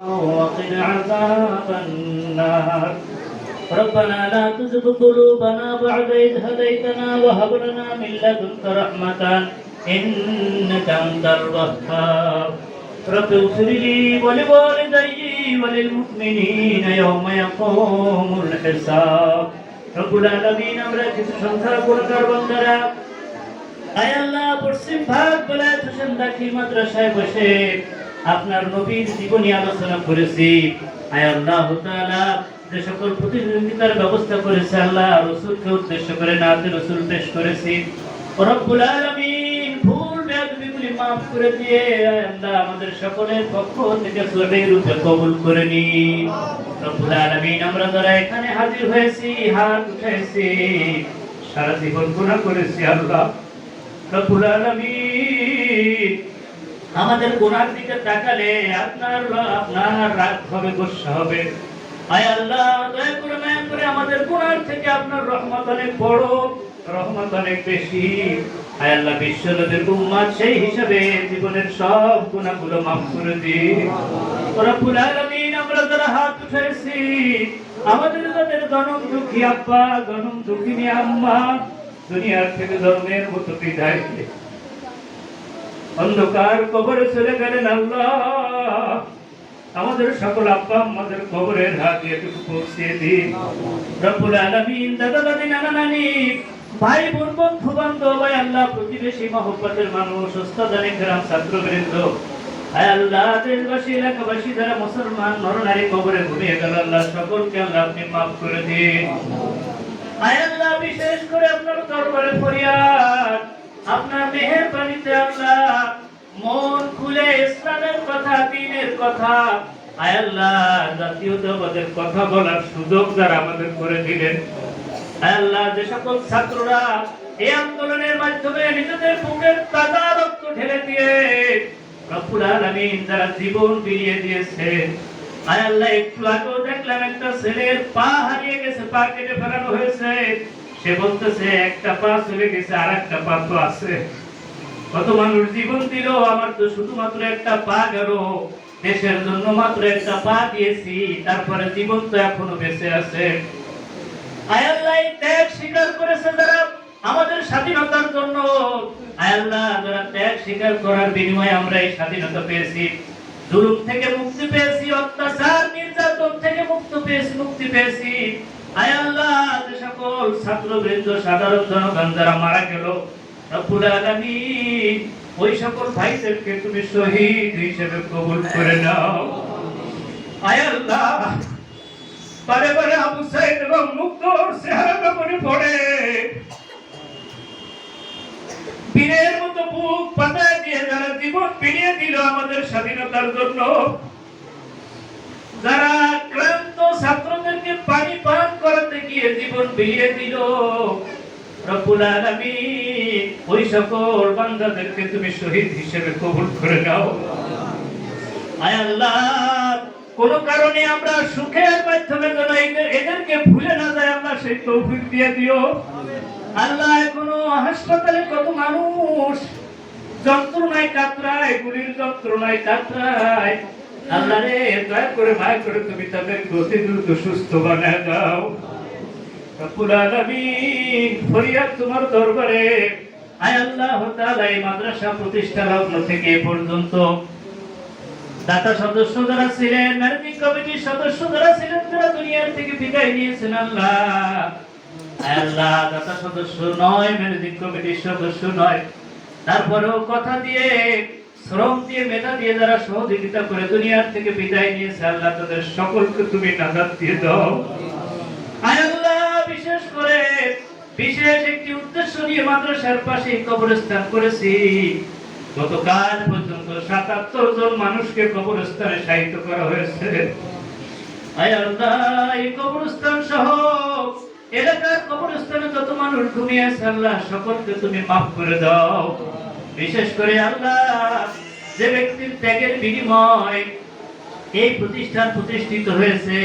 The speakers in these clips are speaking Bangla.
وقنا عذاب النار ربنا لا تزغ قلوبنا بعد إذ هديتنا وهب لنا من لدنك رحمة إنك أنت الوهاب رب اغفر لي ولوالدي وللمؤمنين يوم يقوم الحساب رب العالمين আমরা কিছু সংখ্যা গুণকার বন্ধুরা আয় আল্লাহ পশ্চিম ভাগ বেলায় হোসেন দাখি মাদ্রাসায় বসে আপনার নবীর জীবনী আলোচনা করেছি। আয় আল্লাহ তাআলা যে সকল প্রতিযোগিতার ব্যবস্থা করেছে, আল্লাহ রসুলকে উদ্দেশ্য করে নাতে রসুল পেশ করেছি। রব্বুল আলামিন ভুল করে দিয়ে আল্লাহ আমাদের সকলের পক্ষ থেকে সঠিক রূপে কবুল করে নিন রব্বুল আলামিন, আমরা যারা এখানে হাজির হয়েছি, হাত উঠাইছি, সারা জীবন গুনাহ করেছি আল্লাহ। রব্বুল আলামিন আমাদের গুনার দিকে তাকালে আপনার আপনার রাগ হবে গোসা হবে। আয় আল্লাহ দয়া করে মায়া করে আমাদের গুনার থেকে আপনার রহমত অনেক বড় রহমত অনেক বেশি। আয় আল্লাহ বিশ্ব নদীর উম্মাদ সেই হিসাবে জীবনের সব গুণাগুলো মাফ করে দিন। রব্বুল আলামিন আমরা যারা হাত উঠাইছি আমাদের যাদের জনম দুঃখী আব্বা জনম দুঃখিনী আম্মা দুনিয়ার থেকে ধর্মের মতো বিদায় দিয়ে অন্ধকার কবরে চলে গেলেন আল্লাহ। আমাদের সকল আব্বা আমাদের কবরের হাত এটুকু পৌঁছিয়ে দিন। রব্বুল আলামিন, দাদা দাদি, নানা নানি, ভাই, বোন, বন্ধু, বান্ধব আল্লাহ, প্রতিবেশী, মহব্বতের মানুষ ওস্তাদানি গ্রাম ছাত্রবৃন্দ। আয় আল্লাহ, দেশবাসী, এলাকাবাসী যারা মুসলমান, নরনারী কবরে ঘুমিয়ে গেল, আল্লাহ, সকলকে আল্লাহ আপনি মাফ করে দিন। আয় আল্লাহ, বিশেষ করে আপনার দরবারে ফরিয়াদ আপনার মেহেরবানিতে আল্লাহ মন খুলে ইসলামের কথা দ্বীনের কথা। আল্লাহ জাতীয়তাবাদের কথা বলার সুযোগ যারা আমাদের করে দিলেন। আল্লাহ, যে সকল ছাত্ররা এই আন্দোলনের মাধ্যমে নিজেদের বুকের তাজা রক্ত ঢেলে দিয়ে রব্বুল আলামিন যারা জীবন বিলিয়ে দিয়েছে। আয় আল্লাহ, একটু আগেও দেখলাম একটা ছেলের পা হারিয়ে গেছে, পা কেটে ফেলানো হয়েছে। সে বলতেছে, একটা পা চলে গেছে আর একটা পা তো আছে। কত মানুষ জীবন দিল, আমার তো শুধুমাত্র একটা পা গেল। দেশের জন্য মাত্র একটা পা দিয়েছি, তারপরে জীবন তো এখনও বেঁচে আছে। স্বাধীনতা পেয়েছি। থেকে মুক্তি পেয়েছি, অত্যাচার, নির্যাতন থেকে মুক্ত পেয়েছি, মুক্তি পেয়েছি। আয় আল্লাহ, যে সকল ছাত্রবৃন্দ, সাধারণ জনগণ যারা মারা গেল রব্বুল আলামিন, ওই সকল ভাইদেরকে তুমি শহীদ হিসেবে কবুল করে নাও। আয় আল্লাহ বারে বারে আবু সাইদ এবং মুক্তর চেহারাটা মনে পড়ে। বীরের মতো বুক পাতায় দিয়ে যারা জীবন বিলিয়ে দিল আমাদের স্বাধীনতার জন্য, যারা ক্লান্ত ছাত্রদেরকে পানি পান করাতে গিয়ে জীবন বিলিয়ে দিল রব্বুল আলামিন, ওই সকল বান্দাদেরকে তুমি শহীদ হিসেবে কবুল করে নাও। আয় আল্লাহ, কোন কারণে আমরা সুখের মাধ্যমে যেন এদেরকে ভুলে না যায় আল্লাহ সেই তৌফিক দিয়ে দিও। আল্লাহ এখনও হাসপাতালে কত মানুষ, যন্ত্রণায় কাতরায়, গুলির যন্ত্রণায় কাতরায়। আল্লাহ রে, দয়া করে মায়া করে তুমি তাদের গতি দ্রুত সুস্থ বানায় দাও। রব্বুল তারপরেও কথা দিয়ে, শ্রম দিয়ে, মেধা দিয়ে যারা সহযোগিতা করে দুনিয়ার থেকে বিদায় নিয়েছে, আল্লাহ তাদের সকলকে তুমি নাজাত দিয়ে দাও আয় আল্লাহ বিশেষ করে বিশেষ একটি উদ্দেশ্য নিয়ে মাদ্রাসার পাশে কবরস্থান করেছি। গতকাল পর্যন্ত সাতাত্তর জন মানুষকে কবরস্থানে সাহিত্য করা হয়েছে। কবরস্থান সহ এলাকার কবরস্থানে যত মানুষ ঘুমিয়ে আছে, আল্লাহ সকলকে তুমি মাফ করে দাও। বিশেষ করে আল্লাহ, যে ব্যক্তির ত্যাগের বিনিময় এই প্রতিষ্ঠান প্রতিষ্ঠিত হয়েছে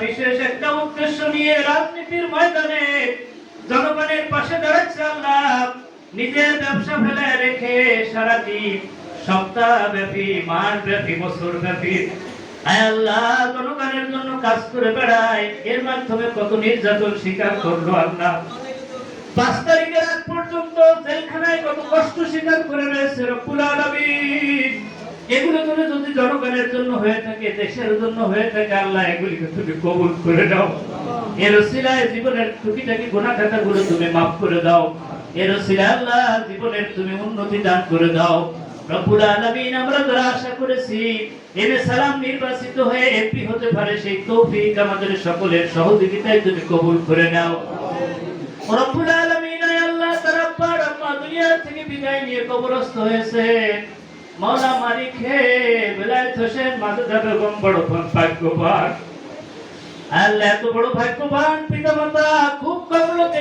বিশেষ একটা উদ্দেশ্য নিয়ে রাজনীতির ময়দানে জনগণের পাশে দাঁড়াচ্ছে আল্লাহ। নিজের ব্যবসা ফেলে রেখে সারাদিন সপ্তাহ ব্যাপী মাস ব্যাপী বছর ব্যাপী আল্লাহ জনগণের জন্য কাজ করে বেড়ায়। এর মাধ্যমে কত নির্যাতন স্বীকার করল আল্লাহ। পাঁচ তারিখের আগ পর্যন্ত জেলখানায় কত কষ্ট স্বীকার করে রয়েছে এগুলো যদি জনগণের জন্য হয়ে থাকে, দেশের জন্য হয়ে থাকে, আল্লাহ এগুলিকে তুমি কবুল করে দাও এর ওসিলায় জীবনের টুকিটাকি গুনাহ খাতাগুলো তুমি মাফ করে দাও। এর ওসিলায় আল্লাহ জীবনের তুমি উন্নতি দান করে দাও। রব্বুল আলামিন আমরা যারা আশা করেছি এমএ সালাম নির্বাচিত হয়ে এমপি হতে পারে, সেই তৌফিক আমাদের সকলের সহযোগিতায় তুমি কবুল করে নাও। আলামিন আল্লাহ, তার দুনিয়া থেকে বিদায় নিয়ে কবরস্থ হয়েছে। মাওলা মালিক হে হোসেন বেগম বড় ভাগ্যবান। আল্লাহ, এত বড় ভাগ্যবান পিতামাতা, খুব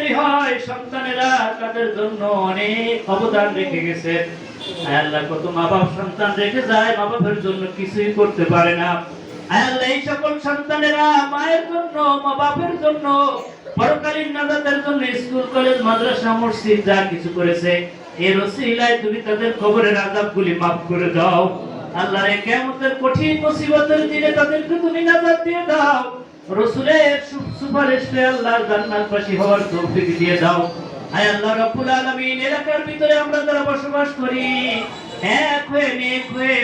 কবলতেরই হয় সন্তানেরা তাদের জন্য অনেক অবদান রেখে গেছে। আল্লাহ, কত মা বাপ সন্তান রেখে যায় মা বাপের জন্য কিছুই করতে পারে না। আল্লাহ, এই সকল সন্তানেরা মায়ের জন্য মা বাপের জন্য, পরকালীন নাজাতের জন্য স্কুল, কলেজ, মাদ্রাসা, মসজিদ যা কিছু করেছে, এর ওসিলায় তুমি তাদের খবরের আযাবগুলি মাফ করে দাও। আল্লাহ রে কিয়ামতের কঠিন মুসিবতের দিনে তাদেরকে তুমি নাজাত দিয়ে দাও। রসুলের সুপারিশে আল্লাহর জান্নাতবাসী হওয়ার তৌফিক দিয়ে দাও। আয় আল্লাহ রাব্বুল আলামিন, এলাকার ভিতরে আমরা যারা বসবাস করি, এক হয়ে, নেক হয়ে